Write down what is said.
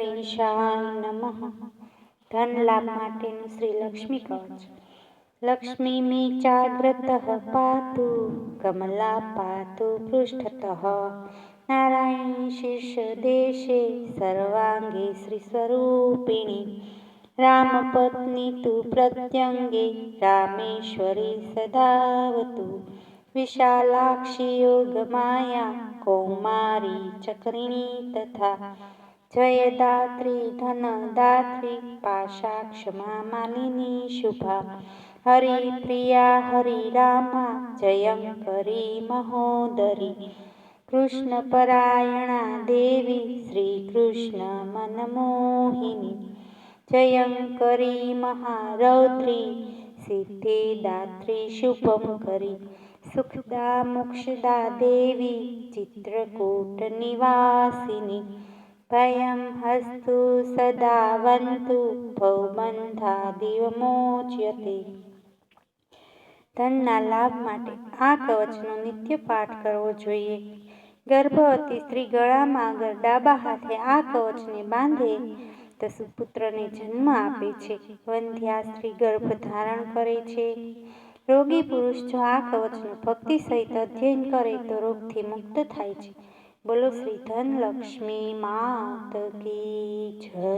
ગણેશાય નમઃ. ધન લાભ માટેનું શ્રી લક્ષ્મી કવચ. લક્ષ્મી મે ચાગ્રત પાતુ, કમલા પાતુ પૃષ્ઠતઃ. નારાયણ શીર્ષ દેશે સર્વાંગે શ્રી સ્વરૂપિણી. રામપત્ની તુ પ્રત્યંગે રામેશ્વરી સદાવતુ. વિશાલાક્ષી યોગમાયા કૌમારી ચક્રિણી તથા જયદાત્રી ધનદાત્રી પાશાક્ષમા માલિની શુભા હરિપ્રિયા હરિરામા જયંકરી મહોદરી કૃષ્ણપરાયણા દેવી શ્રી કૃષ્ણ મનમોહિની જયંકરી મહારૌદ્રી સિદ્ધિદાત્રી શુભમ કરી સુખદા મોક્ષદા દેવી ચિત્રકૂટ નિવાસિની ભયં હસ્તુ સદાવંતુ ભવબંધાદિવમોચ્યતે ધનના લાભ માટે આ કવચનો નિત્ય પાઠ કરવો જોઈએ। ગર્ભવતી સ્ત્રી ગળામાં અગર ડાબા હાથે આ કવચને બાંધે તો સુપુત્રને જન્મ આપે છે। વંધ્યા સ્ત્રી ગર્ભ ધારણ કરે છે। રોગી પુરુષ જો આ કવચનું ભક્તિ સહિત અધ્યયન કરે તો રોગથી મુક્ત થાય છે। બોલો શ્રી ધનલક્ષ્મી માત કી જય.